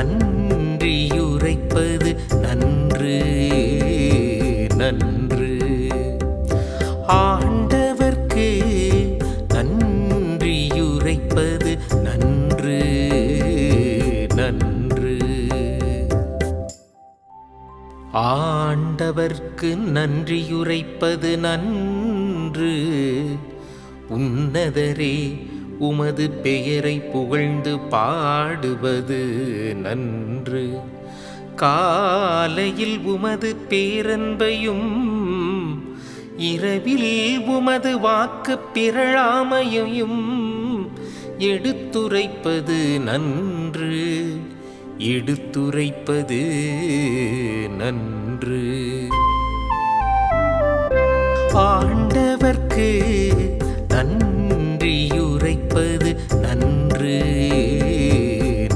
நன்றியுரைப்பது நன்று நன்று. ஆண்டவர்க்கு நன்றியுரைப்பது நன்று நன்று. ஆண்டவர்க்கு நன்றியுரைப்பது நன்று. உன்னதரே உமது பெயரை புகழ்ந்து பாடுவது நன்று. காலையில் உமது பேரன்பையும் இரவில் உமது வாக்கு பிறழாமையையும் எடுத்துரைப்பது நன்று. எடுத்துரைப்பது நன்று. ஆண்டவர்க்கு நன்றியுரைப்பது நன்று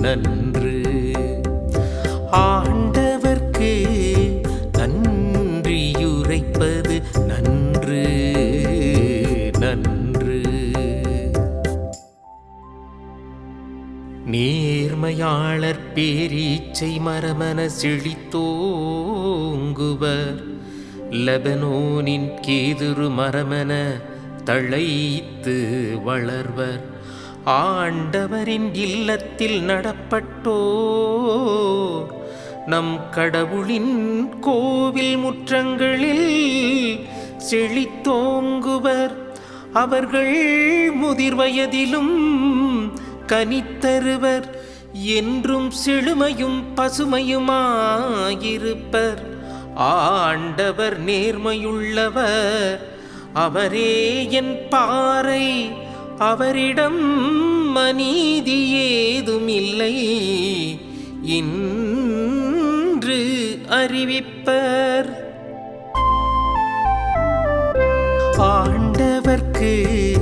நன்று. ஆண்டவர்க்கு நன்றியுரைப்பது நன்று நன்று. நேர்மையாளர் பேரீச்சை மரமன செழித்தோங்குவர் லெபனோனின் கேதுரு மரமன தழைத்து வளர்வர். ஆண்டவரின் இல்லத்தில் நடப்பட்டோ? நம் கடவுளின் கோவில் முற்றங்களில் செழித்தோங்குவர். அவர்கள் முதிர் வயதிலும் கனித்தருவர். என்றும் செழுமையும் பசுமையுமாயிருப்பர். ஆண்டவர் நேர்மையுள்ளவர். அவரே என் பாறை அவரிடம் மனீதி ஏதும் இல்லை இன்று அறிவிப்பர். ஆண்டவர்க்கு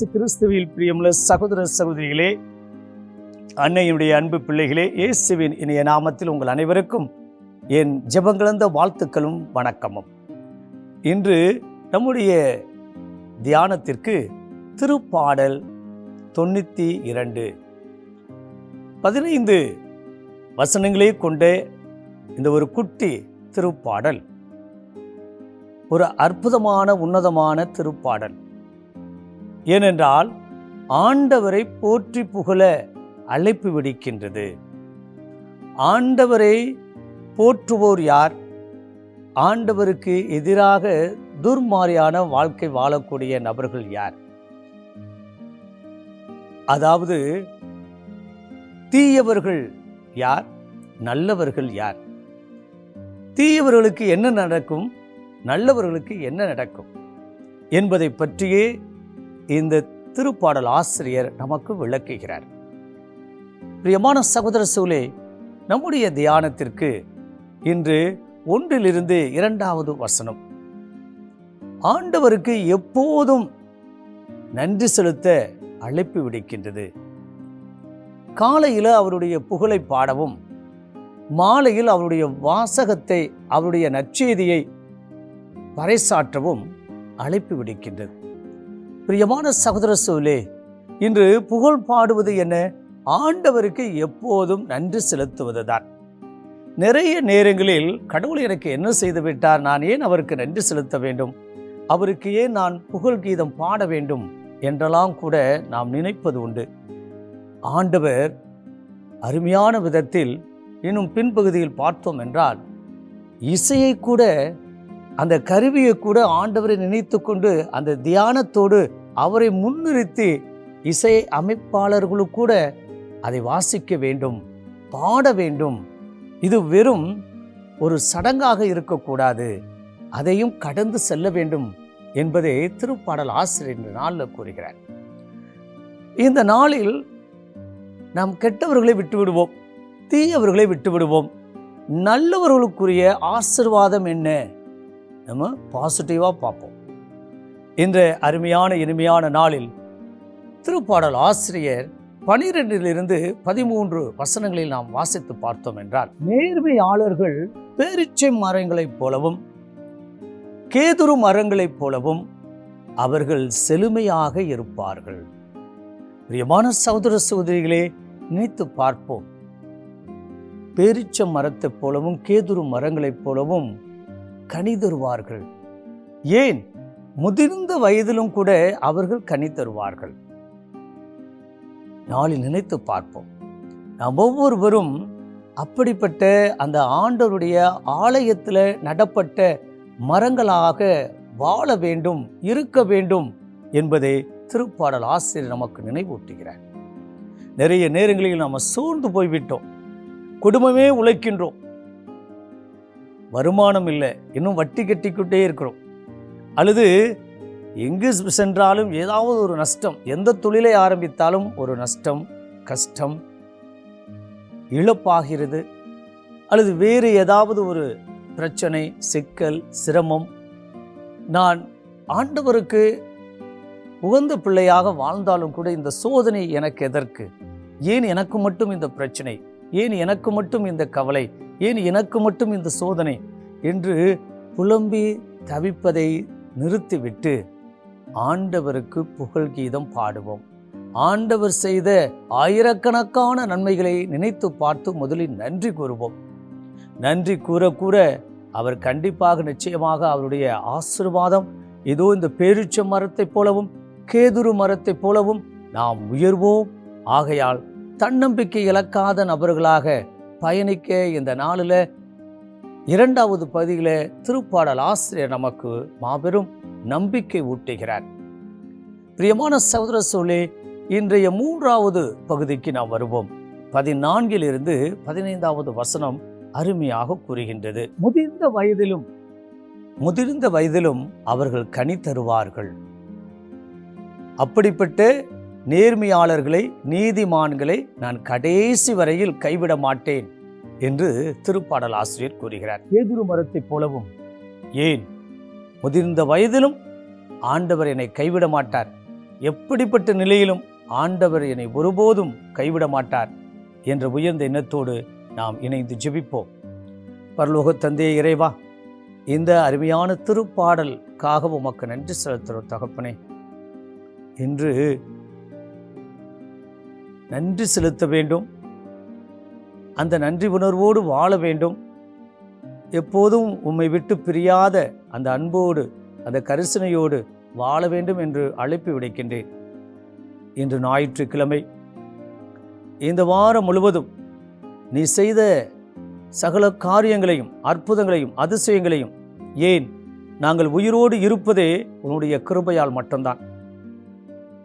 இயேசு கிறிஸ்துவில் பிரியமுள்ள சகோதர சகோதரிகளே அன்னையினுடைய அன்பு பிள்ளைகளே இயேசுவின் இணைய நாமத்தில் உங்கள் அனைவருக்கும் என் ஜபங்கலந்த வாழ்த்துக்களும் வணக்கமும். இன்று நம்முடைய தியானத்திற்கு திருப்பாடல் தொண்ணூற்றி இரண்டு. பதினைந்து வசனங்களை கொண்ட இந்த ஒரு குட்டி திருப்பாடல். ஒரு அற்புதமான உன்னதமான திருப்பாடல். ஏனென்றால் ஆண்டவரை போற்றி புகழ அழைப்பு விடுக்கின்றது. ஆண்டவரை போற்றுவோர் யார்? ஆண்டவருக்கு எதிராக துர்மாரியான வாழ்க்கை வாழக்கூடிய நபர்கள் யார்? அதாவது தீயவர்கள் யார்? நல்லவர்கள் யார்? தீயவர்களுக்கு என்ன நடக்கும்? நல்லவர்களுக்கு என்ன நடக்கும்? என்பதை பற்றியே இந்த திருப்பாடல் ஆசிரியர் நமக்கு விளக்குகிறார். பிரியமான சகோதர சூலே நம்முடைய தியானத்திற்கு இன்று ஒன்றிலிருந்து இரண்டாவது வசனம். ஆண்டவருக்கு எப்போதும் நன்றி செலுத்த அழைப்பு விடுக்கின்றது. காலையில் அவருடைய புகழை பாடவும் மாலையில் அவருடைய வாசகத்தை அவருடைய நற்செய்தியை பறைசாற்றவும் அழைப்பு விடுக்கின்றது. பிரியமான சகோதர சோலே இன்று புகழ் பாடுவது என்ன? ஆண்டவருக்கு எப்போதும் நன்றி செலுத்துவதுதான். நிறைய நேரங்களில் கடவுள் எனக்கு என்ன செய்து விட்டார்? நான் ஏன் அவருக்கு நன்றி செலுத்த வேண்டும்? அவருக்கு ஏன் நான் புகழ் கீதம் பாட வேண்டும்? என்றெல்லாம் கூட நாம் நினைப்பது உண்டு. ஆண்டவர் அருமையான விதத்தில் இன்னும் பின்பகுதியில் பார்த்தோம் என்றால் இசையை கூட அந்த கருவியை கூட ஆண்டவரை நினைத்து கொண்டு அந்த தியானத்தோடு அவரை முன்னிறுத்தி இசை அமைப்பாளர்களும் கூட அதை வாசிக்க வேண்டும் பாட வேண்டும். இது வெறும் ஒரு சடங்காக இருக்கக்கூடாது. அதையும் கடந்து செல்ல வேண்டும் என்பதை திருப்பாடல் ஆசிரியர் இந்த நாளில் கூறுகிறார். இந்த நாளில் நாம் கெட்டவர்களை விட்டுவிடுவோம் தீயவர்களை விட்டுவிடுவோம். நல்லவர்களுக்குரிய ஆசிர்வாதம் என்ன? நம்ம பாசிட்டிவாக பார்ப்போம். இந்த அருமையான இனிமையான நாளில் திருப்பாடல் ஆசிரியர் பனிரெண்டிலிருந்து பதிமூன்று வசனங்களில் நாம் வாசித்து பார்த்தோம் என்றால் நேர்மையாளர்கள் பேரிச்சை மரங்களைப் போலவும் கேதுரு மரங்களைப் போலவும் அவர்கள் செழுமையாக இருப்பார்கள். பிரியமான சகோதர சகோதரிகளே நினைத்து பார்ப்போம். பேரிச்ச மரத்தைப் போலவும் கேதுரு மரங்களைப் போலவும் கனி தருவார்கள். ஏன்? முதிர்ந்த வயதிலும் கூட அவர்கள் கனி தருவார்கள். நாளில் நினைத்து பார்ப்போம். நாம் ஒவ்வொருவரும் அப்படிப்பட்ட அந்த ஆண்டவருடைய ஆலயத்தில் நடப்பட்ட மரங்களாக வாழ வேண்டும் இருக்க வேண்டும் என்பதை திருப்பாடல் ஆசிரியர் நமக்கு நினைவூட்டுகிறார். நிறைய நேரங்களில் நாம் சோர்ந்து போய்விட்டோம். குடும்பமே உழைக்கின்றோம். வருமானம் இல்லை. இன்னும் வட்டி கட்டிக்கிட்டே இருக்கிறோம். அல்லது எங்கு சென்றாலும் ஏதாவது ஒரு நஷ்டம் எந்த தொழிலை ஆரம்பித்தாலும் ஒரு நஷ்டம் கஷ்டம் இழப்பாகிறது அல்லது வேறு ஏதாவது ஒரு பிரச்சனை சிக்கல் சிரமம் நான் ஆண்டவருக்கு உகந்த பிள்ளையாக வாழ்ந்தாலும் கூட இந்த சோதனை எனக்கு எதற்கு? ஏன் எனக்கு மட்டும் இந்த பிரச்சனை? ஏன் எனக்கு மட்டும் இந்த கவலை? ஏன் எனக்கு மட்டும் இந்த சோதனை என்று புலம்பி தவிப்பதை நிறுத்திவிட்டு ஆண்டவருக்கு புகழ் கீதம் பாடுவோம். ஆண்டவர் செய்த ஆயிரக்கணக்கான நன்மைகளை நினைத்து பார்த்து முதலில் நன்றி கூறுவோம். நன்றி கூற கூற அவர் கண்டிப்பாக நிச்சயமாக அவருடைய ஆசிர்வாதம் இதோ இந்த பேரிச்ச மரத்தைப் போலவும் கேதுரு மரத்தைப் போலவும் நாம் உயர்வோம். ஆகையால் தன்னம்பிக்கை இழக்காத நபர்களாக பயணிக்க இந்த நாளில் இரண்டாவது பகுதியில் திருப்பாடல் ஆசிரியர் நமக்கு மாபெரும் நம்பிக்கை ஊட்டுகிறார். பிரியமான சகோதர சொல்லி இன்றைய மூன்றாவது பகுதிக்கு நாம் வருவோம். பதினான்கிலிருந்து பதினைந்தாவது வசனம் அருமையாக கூறுகின்றது. முதிர்ந்த வயதிலும் முதிர்ந்த வயதிலும் அவர்கள் கனி தருவார்கள். அப்படிப்பட்ட நேர்மையாளர்களை நீதிமான்களை நான் கடைசி வரையில் கைவிட மாட்டேன். என்று திருப்பாடல் ஆசிரியர் கூறுகிறார். பேதுரு மரத்தைப் போலவும் ஏன்? முதிர்ந்த வயதிலும் ஆண்டவர் என்னை கைவிட மாட்டார். எப்படிப்பட்ட நிலையிலும் ஆண்டவர் என்னை ஒருபோதும் கைவிட மாட்டார் என்ற உயர்ந்த எண்ணத்தோடு நாம் இணைந்து ஜெபிப்போம். பரலோக தந்தையே இறைவா இந்த அருமையான திருப்பாடலுக்காக உமக்கு நன்றி செலுத்துகிறோம் தகப்பனே. இன்று நன்றி செலுத்த வேண்டும். அந்த நன்றி உணர்வோடு வாழ வேண்டும். எப்போதும் உம்மை விட்டு பிரியாத அந்த அன்போடு அந்த கரிசனையோடு வாழ வேண்டும் என்று அழைப்பு விடுக்கின்றேன். இன்று ஞாயிற்றுக்கிழமை. இந்த வாரம் முழுவதும் நீ செய்த சகல காரியங்களையும் அற்புதங்களையும் அதிசயங்களையும் ஏன் நாங்கள் உயிரோடு இருப்பதே உன்னுடைய கிருபையால் மட்டும்தான்.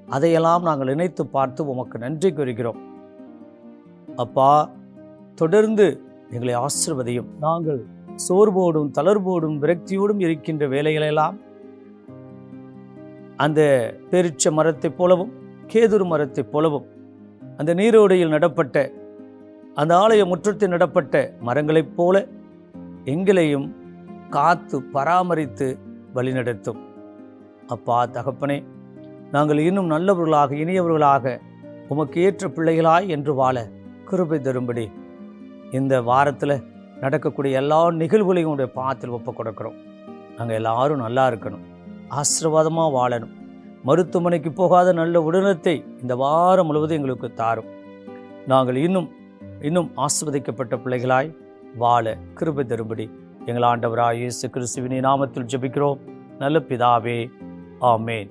அதையெல்லாம் நாங்கள் நினைத்து பார்த்து உமக்கு நன்றி கூறுகிறோம். அப்பா தொடர்ந்து எங்களை ஆசிர்வதையும். நாங்கள் சோர்வோடும் தளர்வோடும் விரக்தியோடும் இருக்கின்ற வேலைகளெல்லாம் அந்த பெருச்ச மரத்தைப் போலவும் கேதுரு மரத்தைப் போலவும் அந்த நீரோடையில் நடப்பட்ட அந்த ஆலய முற்றத்தில் நடப்பட்ட மரங்களைப் போல எங்களையும் காத்து பராமரித்து வழிநடத்தும். அப்பா தகப்பனே நாங்கள் இன்னும் நல்லவர்களாக இனியவர்களாக உமக்கு ஏற்ற பிள்ளைகளாய் என்று வாழ கிருபை தரும்படி இந்த வாரத்தில் நடக்கக்கூடிய எல்லா நிகழ்வுகளையும் உடைய பாத்தில் ஒப்பு கொடுக்குறோம் நாங்கள் எல்லாரும் நல்லா இருக்கணும். ஆசீர்வாதமாக வாழணும். மருத்துவமனைக்கு போகாத நல்ல உடனத்தை இந்த வாரம் முழுவதும் எங்களுக்கு தாரும். நாங்கள் இன்னும் இன்னும் ஆசிர்வதிக்கப்பட்ட பிள்ளைகளாய் வாழ கிருபை தரும்படி எங்கள் ஆண்டவராக இயேசு கிறிஸ்துவின் நாமத்தில் ஜெபிக்கிறோம். நல்ல பிதாவே ஆமேன்.